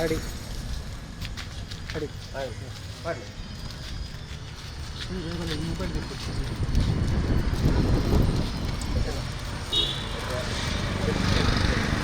ಆಡಿ ಆಡಿ ಮಾಡಿ ಮೊಬೈಲ್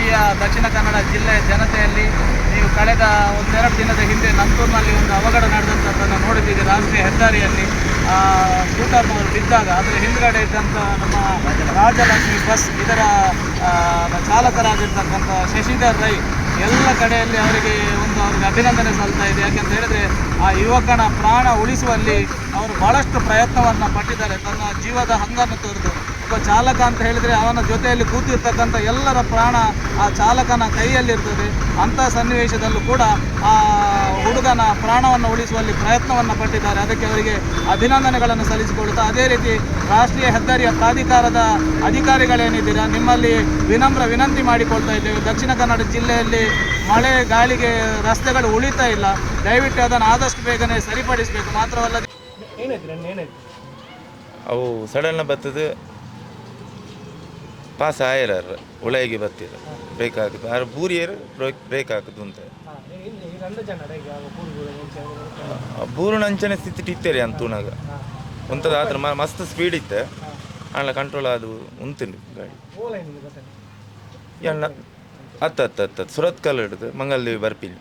ಅಭಿಜ್ಞೆಯ ದಕ್ಷಿಣ ಕನ್ನಡ ಜಿಲ್ಲೆಯ ಜನತೆಯಲ್ಲಿ ನೀವು ಕಳೆದ ಒಂದೆರಡು ದಿನದ ಹಿಂದೆ ನಂತೂರಿನಲ್ಲಿ ಒಂದು ಅವಘಡ ನಡೆದಂಥದ್ದನ್ನು ನೋಡಿದ್ದೀವಿ ರಾಷ್ಟ್ರೀಯ ಹೆದ್ದಾರಿಯಲ್ಲಿ ಸ್ಕೂಟರ್ನವರು ಬಿದ್ದಾಗ, ಅದರ ಹಿಂದ್ಗಡೆ ಇದ್ದಂಥ ನಮ್ಮ ರಾಜಲಕ್ಷ್ಮಿ ಬಸ್, ಇದರ ಚಾಲಕರಾಗಿರ್ತಕ್ಕಂಥ ಶಶಿಧರ್ ರೈ ಎಲ್ಲ ಕಡೆಯಲ್ಲಿ ಅವರಿಗೆ ಒಂದು ಅವ್ರಿಗೆ ಅಭಿನಂದನೆ ಸಲ್ತಾ ಇದೆ. ಯಾಕೆಂತ ಹೇಳಿದ್ರೆ, ಆ ಯುವಕನ ಪ್ರಾಣ ಉಳಿಸುವಲ್ಲಿ ಅವರು ಬಹಳಷ್ಟು ಪ್ರಯತ್ನವನ್ನು ಪಟ್ಟಿದ್ದಾರೆ. ತನ್ನ ಜೀವದ ಹಂಗನ್ನು ತೊರೆದು ಒಬ್ಬ ಚಾಲಕ ಅಂತ ಹೇಳಿದ್ರೆ ಅವನ ಜೊತೆಯಲ್ಲಿ ಕೂತಿರ್ತಕ್ಕಂಥ ಎಲ್ಲರ ಪ್ರಾಣ ಆ ಚಾಲಕನ ಕೈಯಲ್ಲಿರ್ತದೆ ಅಂಥ ಸನ್ನಿವೇಶದಲ್ಲೂ ಕೂಡ ಆ ಹುಡುಗನ ಪ್ರಾಣವನ್ನು ಉಳಿಸುವಲ್ಲಿ ಪ್ರಯತ್ನವನ್ನು ಪಟ್ಟಿದ್ದಾರೆ. ಅದಕ್ಕೆ ಅವರಿಗೆ ಅಭಿನಂದನೆಗಳನ್ನು ಸಲ್ಲಿಸಿಕೊಳ್ಳುತ್ತಾ ಅದೇ ರೀತಿ ರಾಷ್ಟ್ರೀಯ ಹೆದ್ದಾರಿಯ ಪ್ರಾಧಿಕಾರದ ಅಧಿಕಾರಿಗಳೇನಿದ್ದೀರಾ ನಿಮ್ಮಲ್ಲಿ ವಿನಮ್ರ ವಿನಂತಿ ಮಾಡಿಕೊಳ್ತಾ ಇದ್ದೇವೆ. ದಕ್ಷಿಣ ಕನ್ನಡ ಜಿಲ್ಲೆಯಲ್ಲಿ ಮಳೆ ಗಾಳಿಗೆ ರಸ್ತೆಗಳು ಉಳಿತಾ ಇಲ್ಲ. ದಯವಿಟ್ಟು ಅದನ್ನು ಆದಷ್ಟು ಬೇಗನೆ ಸರಿಪಡಿಸಬೇಕು. ಮಾತ್ರವಲ್ಲದೆ ಅವು ಸಡನ್ನ ಬರ್ತದೆ. ಪಾಸ್ ಆಯರ ಒಳಗೆ ಬರ್ತೀರ ಬ್ರೇಕ್ ಹಾಕುದು ಆರು ಬೂರಿಯರು ಬ್ರೇಕ್ ಬ್ರೇಕ್ ಅಂತ. ಬೂರು ಬೂರುನ ಅಂಚನೆ ಸ್ಥಿತಿ ಇತ್ತೇರಿ ಅಂತೂನಾಗ ಉಂತದ ಆದ್ರೆ ಮಸ್ತ್ ಸ್ಪೀಡ್ ಇತ್ತೆ. ಅಲ್ಲ ಕಂಟ್ರೋಲ್ ಅದು ಉಂತುಂಡು ಗಾಡಿ. ಎಣ್ಣ ಹತ್ತ ಹತ್ತ ಹತ್ತ ಸುರತ್ ಕಲ್ ಹಿಡಿದು ಮಂಗಲ್ದೇವಿ ಬರ್ಪಿಲಿ.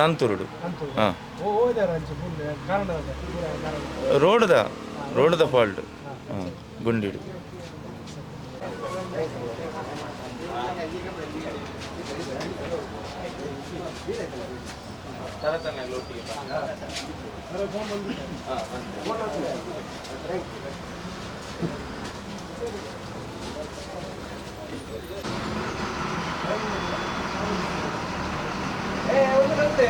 ನಂತುರುಡು. ಹಾಂ. ರೋಡ್ದ ರೋಡ್ದ ಫಾಲ್ಟ್ ಹಾಂ. ಗುಂಡಿಡು ಏ ಒಂದು ಗಂಟೆ